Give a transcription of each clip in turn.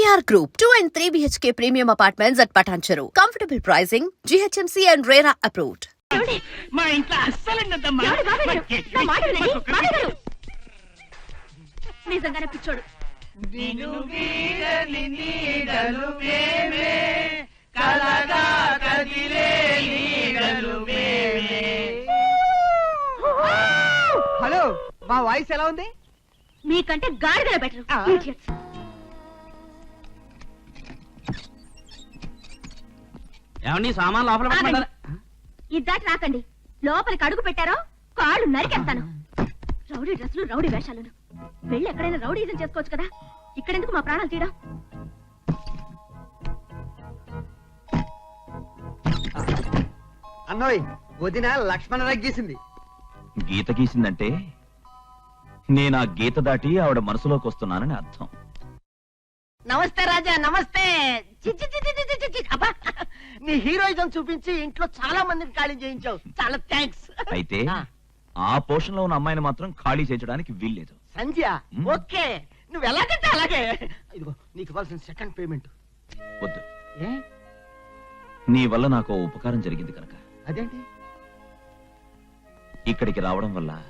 Group, 2 and 3 BHK premium apartments at Patancheru. Comfortable pricing, GHMC and RERA approved. ఏమండి? మా ఇంట్లో గారు. నిజంగానే పిచ్చోడు. హలో! మా వాయిస్ ఎలా ఉంది? మీకంటే గాడిదల బెటర్. ఏమండి సామాన్ లోపల ఆగండి. ఇద్దాటి రాకండి. లోపలికి అడుగు పెట్టారో కాళ్ళు నరికేస్తాను. రౌడీ డ్రెస్సులు రౌడీ వేషాలను. వెళ్ళి ఎక్కడైనా రౌడీజం చేసుకోవచ్చు కదా. ఇక్కడెందుకు మా ప్రాణాలు తీయడం? అన్నోయ్ వదిన లక్ష్మణ గీసింది. గీత గీసిందంటే నేను ఆ గీత దాటి ఆవిడ మనసులోకి వస్తున్నానని అర్థం. నమస్తే రాజా నమస్తే. చి, చి, చి, చి, చి, చి, చి, చి. అబ్బా నీ హీరోయిజం చూపించి ఇంట్లో చాలా మందిని ఖాళీ చేయించావు. చాలా థ్యాంక్స్. అయితే ఆ. పోర్షన్లో ఉన్న అమ్మాయిని మాత్రం ఖాళీ చేయించడానికి వీల్లేదు. సంధ్య. ఓకే. నువ్వు ఎలాగంటే అలాగే? ఇదిగో నీకు ఇవ్వాల్సిన సెకండ్ పేమెంట్ వద్దు. ఏ? నీ వల్ల నాకు ఓ ఉపకారం జరిగింది కనుక. అదేంటి? ఇక్కడికి రావడం వల్ల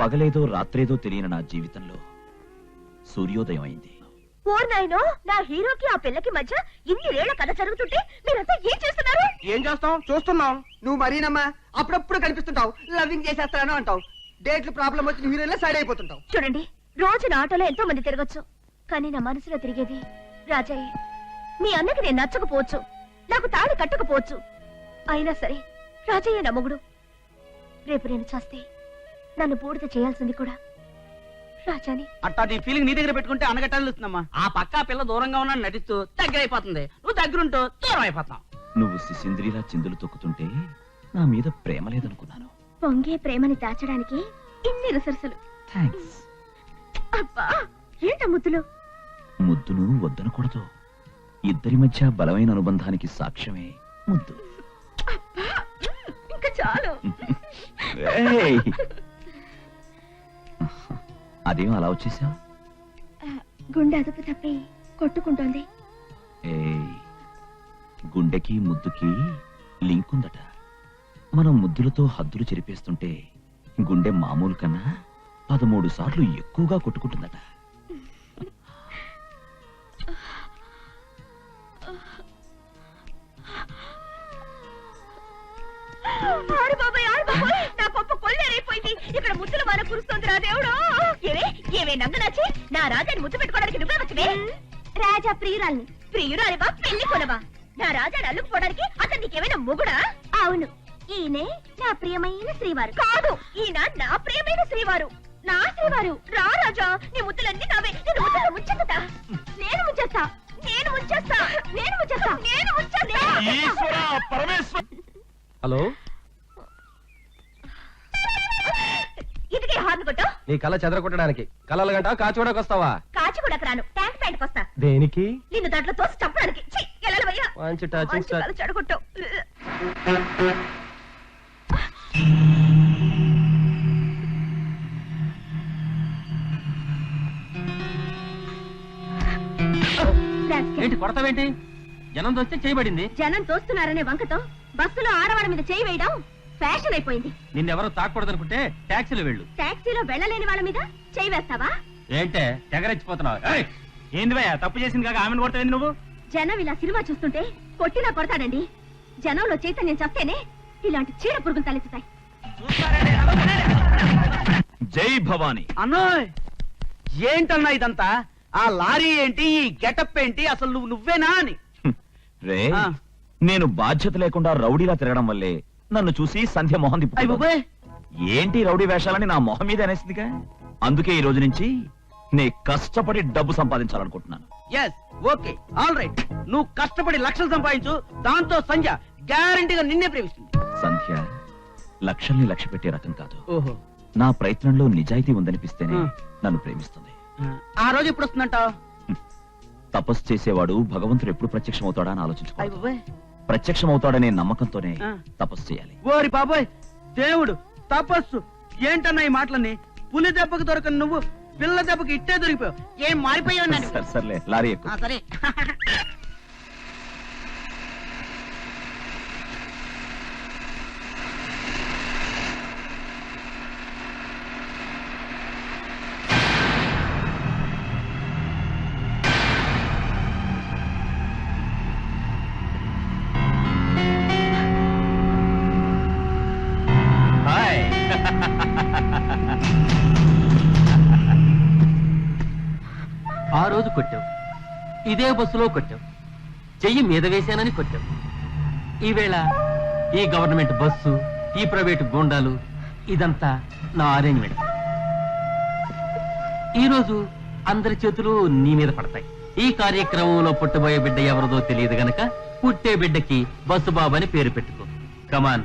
పగలేదో రాత్రేదో తెలియని నా జీవితంలో సూర్యోదయం అయింది. ఓ నాయనో నా హీరోకి ఆ పిల్లకి మధ్య ఇన్ని రేళ్ళ కథ జరుగుతుంటే మీరంతా ఏం చేస్తున్నారు? ఏం చేస్తాం? చూస్తున్నాం. నువ్వు మరీనమ్మా అప్పుడప్పుడు కనిపిస్తుంటావు. లవింగ్ చేసేస్తాను అంటావు. డేట్లు ప్రాబ్లం వచ్చిన హీరోయిన్ సైడ్ అయిపోతుంటావు. చూడండి రోజు నా ఆటోలో ఎంతో మంది తిరగచ్చు. కానీ నా మనసులో తిరిగేది రాజయ్య మీ అన్నకి నేను నచ్చకపోవచ్చు. నాకు తాళి కట్టకపోవచ్చు. అయినా సరే రాజయ్య నా మొగుడు. రేపు నేను చేస్తే నన్ను బూడిద చేయాల్సింది కూడా రాజాని. అట్టాటి ఫీలింగ్ నీ దగ్గర పెట్టుకుంటే అనగట్టాలుస్తుందమ్మా. ఆ పక్క పిల్ల దూరంగా ఉన్నా నటిస్తూ దగ్గర అయిపోతుంది నువ్వు దగ్గరుంటూ దూరం అయిపోతావు నువ్వు శిశింద్రిలా చిందులు తొక్కుతుంటే నా మీద ప్రేమ లేదనుకున్నాను. పొంగే ప్రేమని దాచడానికి ఇన్ని రిసర్సలు. థ్యాంక్స్ అబ్బా ఏంట ముద్దులు? ముద్దును వద్దనకూడదు. ఇద్దరి మధ్య బలమైన అనుబంధానికి సాక్ష్యమే ముద్దు. ఇంకా చాలు. ఏయ్! అదేం అలా వచ్చేసా? గుండె అదుపు తప్పి కొట్టుకుంటోంది. ఏయ్ గుండెకి ముద్దుకి లింక్ ఉందట. మనం ముద్దులతో హద్దులు చెరిపేస్తుంటే గుండె మామూలు కన్నా పదమూడు సార్లు ఎక్కువగా కొట్టుకుంటుందట. ముద్దులు మన కురుస్తోంది రా దేవుడు. ఏవే ఏవే నంగనాచి నా రాజాని ముద్దు పెట్టుకోవడానికి నువ్వే వచ్చివే? రాజా ప్రియురాల్ని. ప్రియురాలివా? పెళ్ళి కొనవా నా రాజాని అల్లుకుపోవడానికి అతను నీకేమైనా మొగుడా? అవును ఈయనే నా ప్రియమైన శ్రీవారు. కాదు ఈయన నా ప్రియమైన శ్రీవారు. నా శ్రీవారు. రా రాజా నీ ముద్దులన్నీ నావే. నేను ముద్దులు ముంచెత్తా. నేను ముంచేస్తా నేను ముంచేస్తా నేను ముంచేస్తా నేను ముంచేస్తా హలో? నీ కళ్ళ చెదరగొట్టడానికి. కళ్ళల గంట కాచుకోవడానికి వస్తావా కాచి కూడా రాను ట్యాంక్ ప్యాంట్ వస్తా దేనికి? నిన్ను దాంట్లో తోసి చంపడానికి. ఛీ, వెళ్ళాలి భయ్యా. మంచి టచింగ్ మంచి కాలు ఏంటి కొడతావేంటి? జనం వస్తే చేయబడింది. జనం తోస్తున్నారనే వంకతో బస్సులో ఆడవాళ్ళ మీద చేయి వేయడం? ఫ్యాషన్ అయిపోయింది. నిన్నెవరో తాకూడదనుకుంటే ట్యాక్సీలో వెళ్ళు. టాక్సీలో వెళ్ళలేని వాళ్ళ మీద చేయి వేస్తావా? ఏంటే తెగరెచ్చిపోతున్నావు? ఏయ్! ఏంది భయ్యా తప్పు చేసింది కాక ఆమెను కొడతావేంది నువ్వు? జనం ఇలా సినిమా చూస్తుంటే కొట్టినా కొడతాడండి. జనంలో చైతన్యం చస్తేనే ఇలాంటి చీడ పురుగులు తలెత్తుతాయి. జై భవానీ. అన్నోయ్! ఏంటన్నా ఇదంతా? ఆ లారీ ఏంటి ఈ గెటప్ ఏంటి? అసలు నువ్వు నువ్వేనా అని. రే ఆ. నేను బాధ్యత లేకుండా రౌడీలా తిరగడం వల్లే నన్ను చూసి సంధ్య మొహం బాబోయ్! ఏంటి రౌడీ వేషాలని నా మొహం మీద అనేసిందిగా? అందుకే ఈ రోజు నుంచి నే కష్టపడి డబ్బు సంపాదించాలనుకుంటున్నాను. ఎస్ ఓకే ఆల్ రైట్ నువ్వు కష్టపడి లక్షలు సంపాదించు దాంతో సంధ్య గ్యారంటీగా నిన్నే ప్రేమిస్తుంది. సంధ్య లక్షల్ని లక్ష్య పెట్టే రకం కాదు. ఓహో. నా ప్రయత్నంలో నిజాయితీ ఉందనిపిస్తేనే ఆ. నన్ను ప్రేమిస్తుంది. ఆ రోజు ఎప్పుడు వస్తుందంటావు? తపస్సు చేసేవాడు భగవంతుడు ఎప్పుడు ప్రత్యక్షమవుతాడా అని బాబోయ్! ప్రత్యక్షమవుతాడనే నమ్మకంతోనే. తపస్సు చేయాలి. ఓరి బాబోయ్ దేవుడు తపస్సు. ఏంటన్నా ఈ మాటలన్నీ? పులి దెబ్బకు దొరకని నువ్వు పిల్ల దెబ్బకి ఇట్టే దొరికిపోయావు. ఏం మారిపోయావు సరే సర్లే లారీ ఎక్కు. సరే. రోజు కొట్టావు. ఇదే బస్సులో కొట్టావు. చెయ్యి మీద వేశానని కొట్టావు. ఈవేళ ఈ గవర్నమెంట్ బస్సు ఈ ప్రైవేటు గోండాలు ఇదంతా నా అరేంజ్మెంట్ ఈరోజు అందరి చేతులు నీ మీద పడతాయి. ఈ కార్యక్రమంలో పుట్టబోయే బిడ్డ ఎవరిదో తెలియదు గనక పుట్టే బిడ్డకి బస్సు బాబు అని పేరు పెట్టుకో. Come on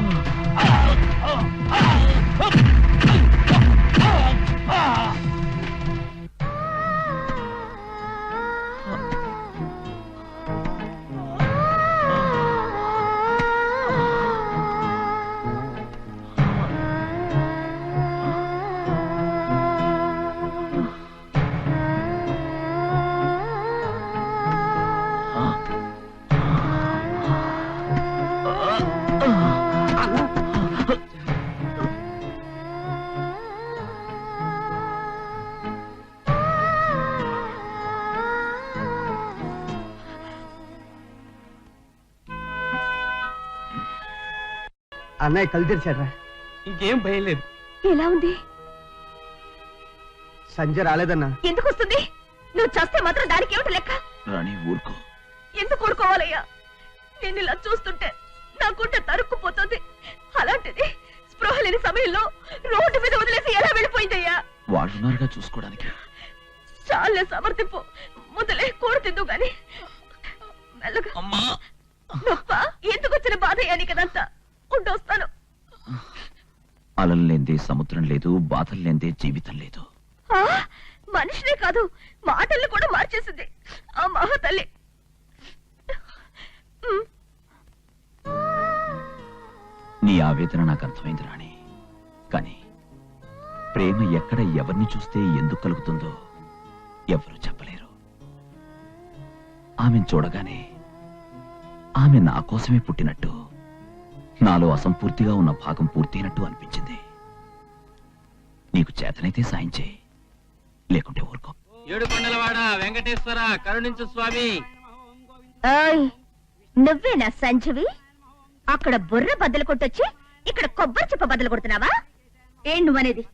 Oh. అన్నయ్య కళ్ళు తెరిచాడ్రా. ఇంకేం భయం లేదు. ఎలా ఉంది? సంజయ్ రాలేదన్నా. ఎందుకు వస్తుంది? నువ్వు చస్తే మాత్రం దానికి ఏమిటి లెక్క? రాణి ఊరుకో. ఎందుకు ఊరుకోవాలయ్యా? నేను ఇలా చూస్తుంటే నా గుండె తరుక్కుపోతుంది. అలాంటిది స్పృహ లేని సమయంలో రోడ్డు మీద వదిలేసి ఎలా వెళ్ళిపోయిందయ్యా? వాళ్ళున్నారుగా చూసుకోవడానికి. చాలే సమర్థింపు. మొదలే కూడ తిందు గాని. మెల్లగా. అమ్మా! నొప్ప? ఎందుకు వచ్చిన బాధయ్యా నీకదంతా ఉండొస్తాను అలలు లేందే సముద్రం లేదు బాధలు లేందే జీవితం లేదు. ఆ, మనిషినే కాదు మాటల్ని కూడా మార్చేసింది. ఆ మహాతల్లి. ఉమ్, నీ ఆవేదన నాకు అర్థమైంది రాణి. కానీ ప్రేమ ఎక్కడ ఎవరిని చూస్తే ఎందుకు కలుగుతుందో ఎవరు చెప్పలేరు. ఆమెను చూడగానే ఆమె నా కోసమే పుట్టినట్టు నాలో అసంపూర్తిగా ఉన్న భాగం పూర్తయినట్టు అనిపించింది. నీకు చేతనైతే సాయం చేయి. లేకుంటే ఊరుకో. ఏడు కొండలవాడ వెంకటేశ్వర కరుణించు స్వామి. నువ్వేనా సంజవి? అక్కడ బుర్ర బద్దలు కొట్టొచ్చి ఇక్కడ కొబ్బరి చెప్ప బదులు కొడుతున్నావా? ఏం నువ్వనేది?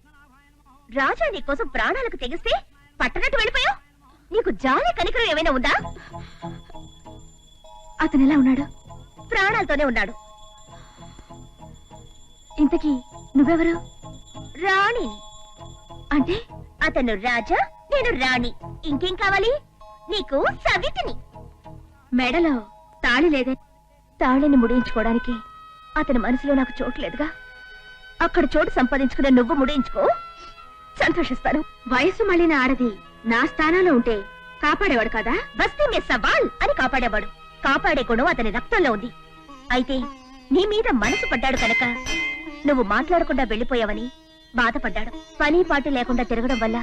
రాజా నీ కోసం ప్రాణాలకు తెగిస్తే పట్టనట్టు వెళ్ళిపోయావు? నీకు జాలి కనికరం ఏమైనా ఉందా? అతను ఎలా ఉన్నాడు? ప్రాణాలతోనే ఉన్నాడు. ఇంతకీ నువ్వెవరు? రాణి. అంటే? అతను రాజా నేను రాణి. ఇంకేం కావాలి? నీకు సవితిని మెడలో తాళి లేదే. తాళిని ముడించుకోవడానికి అతని మనసులో నాకు చోటు లేదుగా. అక్కడ చోటు సంపాదించుకునే నువ్వు ముడించుకో సంతోషిస్తాను. వయసు మళ్ళిన ఆడది నా స్థానంలో ఉంటే కాపాడేవాడు కదా? బస్తీ మే సవాల్ అని కాపాడేవాడు. కాపాడే గుణం అతని రక్తంలో ఉంది. అయితే నీ మీద మనసు పడ్డాడు కనుక నువ్వు మాట్లాడకుండా వెళ్ళిపోయావని బాధపడ్డాడు. పని పాటు లేకుండా తిరగడం వల్ల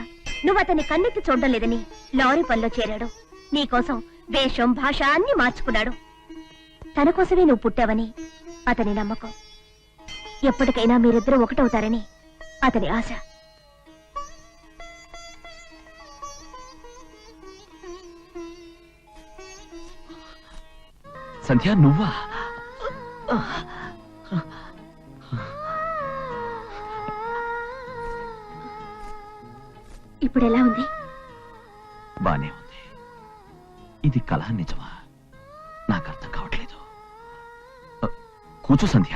నువ్వు అతన్ని కన్నెత్తి చూడడం లేదని లారీ పనిలో చేరాడు. నీకోసం వేషం భాష అన్ని మార్చుకున్నాడు. తన కోసమే నువ్వు పుట్టావని అతని నమ్మకం. ఎప్పటికైనా మీరిద్దరూ ఒకటవుతారని అతని ఆశ. సంధ్య నువ్వా? ఇప్పుడు ఎలా ఉంది? బానే ఉంది. ఇది కళ నిజమా? నాకు అర్థం కావట్లేదు. కూర్చో సంధ్య.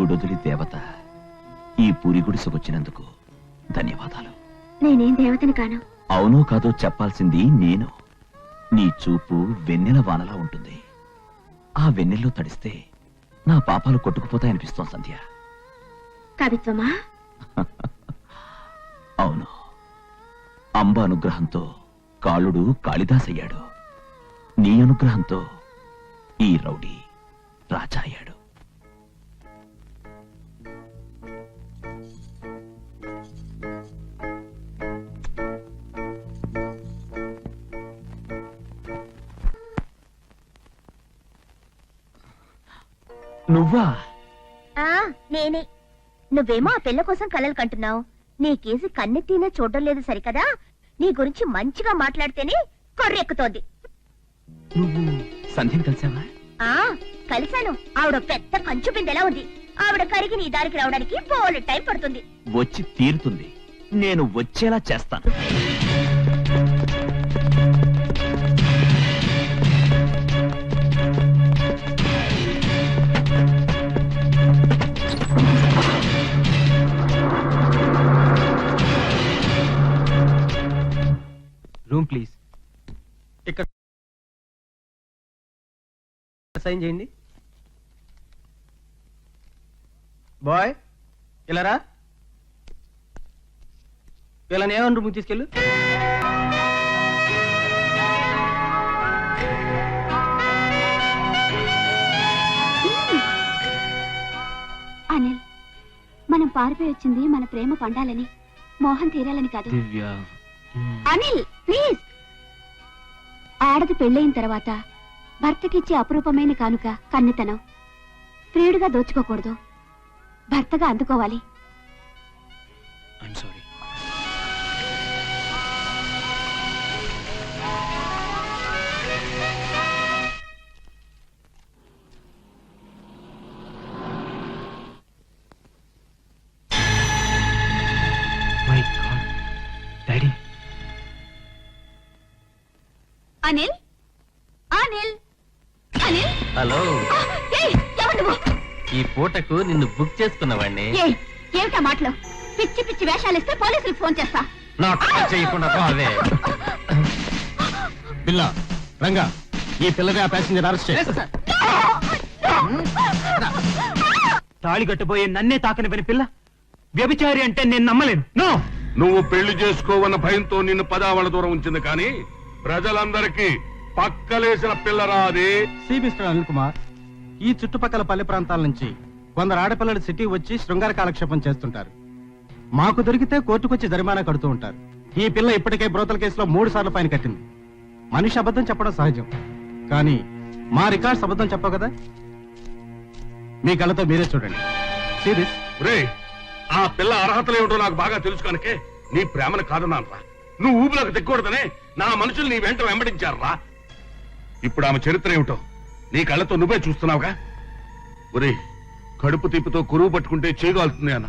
గుడొదిలి దేవత ఈ పూరి గుడిసెకొచ్చినందుకు ధన్యవాదాలు. నేనేం దేవతని కాను? అవునో కాదో చెప్పాల్సింది నేను. నీ చూపు వెన్నెల వానలా ఉంటుంది. ఆ వెన్నెల్లో తడిస్తే నా పాపాలు కొట్టుకుపోతాయనిపిస్తోంది సంధ్య. కవిత్వమా? అవును. అంబ అనుగ్రహంతో కాళుడు కాళిదాసయ్యాడు. నీ అనుగ్రహంతో ఈ రౌడీ రాజా అయ్యాడు నువ్వా? ఆ నేనే. నువ్వేమో ఆ పిల్ల కోసం కలలు కంటున్నావు. నీ కేసు కన్నెత్తినా చూడడం లేదు సరికదా? నీ గురించి మంచిగా మాట్లాడితేనే కొర్రెక్కుతోంది. నువ్వు సంధ్యని కలిసావా? ఆ కలిశాను. ఆవిడ పెద్ద కంచు బిందెలా ఉంది. ఆవిడ కరిగి నీ దారికి రావడానికి బోలు టైం పడుతుంది. వచ్చి తీరుతుంది. నేను వచ్చేలా చేస్తాను. సైన్ చేయండి. బాయ్ ఇలా రా వీళ్ళని ఏమని రూమ్ తీసుకెళ్ళు. అనిల్ మనం పారిపోయి వచ్చింది మన ప్రేమ పండాలని మోహన్ తీరాలని కాదు. దివ్య. అనిల్ ప్లీజ్. ఆడది పెళ్ళయిన తర్వాత భర్తకిచ్చే అపురూపమైన కానుక కన్నెతనం. ప్రియుడిగా దోచుకోకూడదు. భర్తగా అందుకోవాలి. పూటకు నిన్ను బుక్ చేసుకున్నవాడిని ఏయ్, ఏమిటా మాటలు? పిచ్చి పిచ్చి వేషాలు ఇస్తే పోలీసులకు ఫోన్ చేస్తా. నా కాల్ చేయకుండా రావే పిల్ల రంగా ఈ పిల్లగా ప్యాసింజర్ అరెస్ట్ తాళి కట్టబోయే నన్నే తాకని పని పిల్ల. వ్యభిచారి అంటే నేను నమ్మలేను. నో! నువ్వు పెళ్ళి చేసుకోవన్న భయంతో నిన్ను పదావళ దూరం ఉంచింది కానీ ప్రజలందరికీ పక్కలేసిన పిల్లరా అది సి. మిస్టర్ అనిల్ కుమార్ ఈ చుట్టుపక్కల పల్లె ప్రాంతాల నుంచి కొందరు ఆడపిల్లలు సిటీ వచ్చి శృంగార కాలక్షేపం చేస్తుంటారు. మాకు దొరికితే కోర్టుకొచ్చి జరిమానా కడుతూ ఉంటారు. ఈ పిల్ల ఇప్పటికే బ్రోతల కేసులో మూడు సార్లు పైన కట్టింది. మనిషి అబద్ధం చెప్పడం సహజం. కానీ మా రికార్డ్స్ అబద్ధం చెప్పవు కదా? మీ కళ్ళతో మీరే చూడండి. సీరియస్? రే ఆ పిల్ల అర్హతలు ఏమిటో నాకు బాగా తెలుసు కనుకే నీ ప్రేమను కాదన్నానరా. నువ్వు ఊపిలోకి తెక్కకూడదనే నా మనుషులు నీ వెంట వెంబడించారురా. ఇప్పుడు ఆమె చరిత్ర ఏమిటో నీ కళ్ళతో నువ్వే చూస్తున్నావుగా? ఒరే కడుపు తిప్పుతో కురువు పట్టుకుంటే చేయగలుగుతుంది అన్న.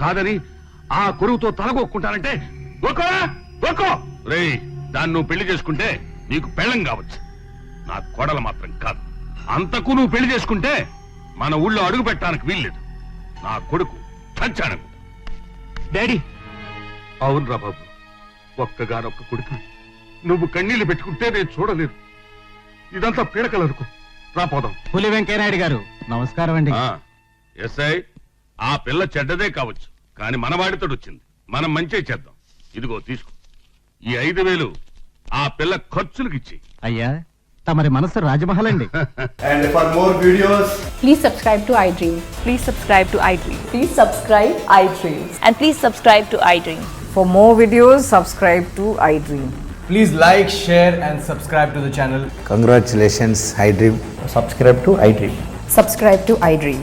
కాదని ఆ కురువుతో తలగొక్కుంటానంటే రే దాన్ని నువ్వు పెళ్ళి చేసుకుంటే నీకు పెళ్ళం కావచ్చు. నా కోడలు మాత్రం కాదు. అంతకు నువ్వు పెళ్ళి చేసుకుంటే మన ఊళ్ళో అడుగు పెట్టడానికి వీల్లేదు. నా కొడుకు చచ్చాను డాడీ. అవునరా బాబు. ఒక్కగానొక్క కొడుకు. నువ్వు కన్నీళ్ళు పెట్టుకుంటే నేను చూడలేదు. ఇదంతా పీడకలు అనుకో రాపోదాం పులి వెంకయ్యనాయుడు గారు నమస్కారం అండి. ఎస్ఐ ఆ పిల్ల చెడ్డదే కావచ్చు కానీ మనవాడితో వచ్చింది మనం మంచి చేద్దాం ఇదిగో తీసుకో ఈ ఐదు వేలు ఆ పిల్ల ఖర్చులకు ఇచ్చి అయ్యా తమరి మనసు రాజమహల్ అండి And for more videos, Please subscribe to iDream. Please subscribe to iDream. Please subscribe iDream. And please subscribe to iDream. For more videos, subscribe to iDream. please like, share, and subscribe to the channel. Congratulations, iDream. Subscribe to iDream. Subscribe to iDream.